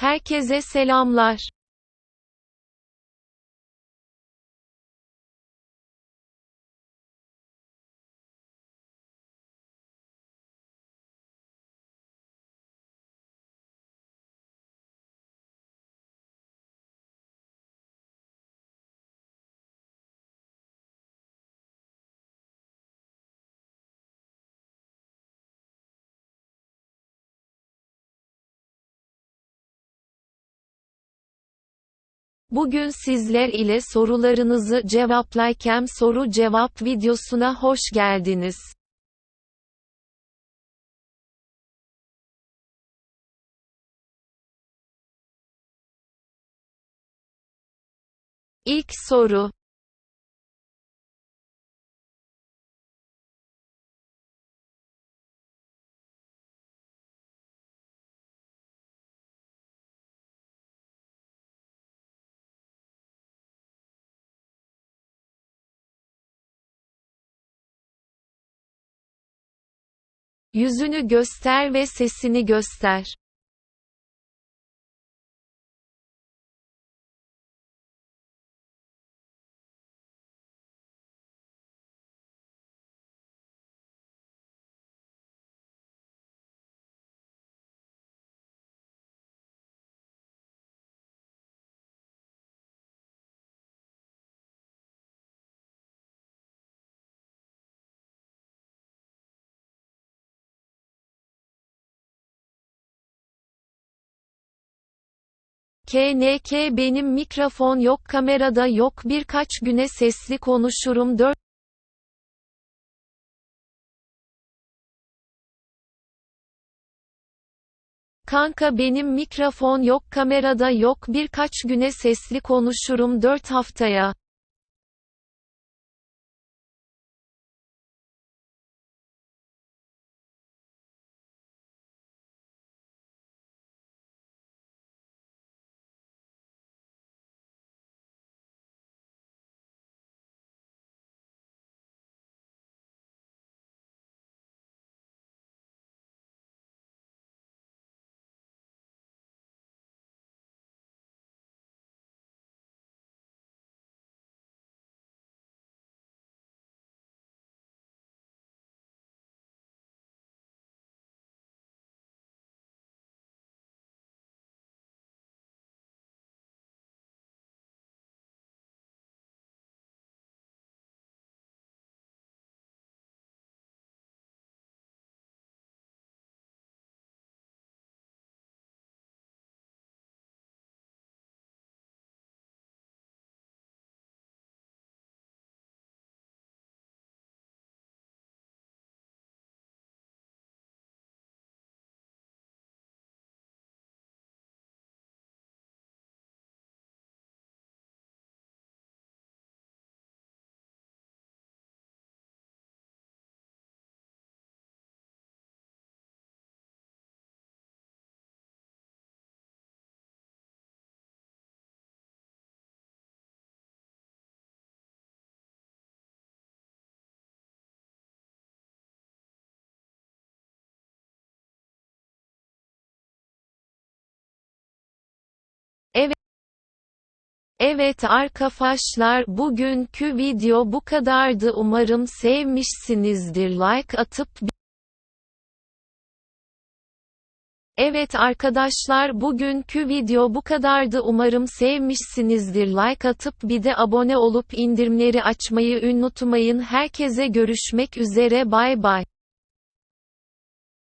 Herkese selamlar. Bugün sizler ile sorularınızı cevaplayken soru cevap videosuna hoş geldiniz. İlk soru Yüzünü göster ve sesini göster. KNK benim mikrofon yok kamerada yok birkaç güne sesli konuşurum. 4 Kanka benim mikrofon yok kamerada yok birkaç güne sesli konuşurum. 4 haftaya Evet arkadaşlar bugünkü video bu kadardı. Umarım sevmişsinizdir. Like atıp Evet arkadaşlar bugünkü video bu kadardı. Umarım sevmişsinizdir. Like atıp bir de abone olup indirimleri açmayı unutmayın. Herkese görüşmek üzere. Bay bay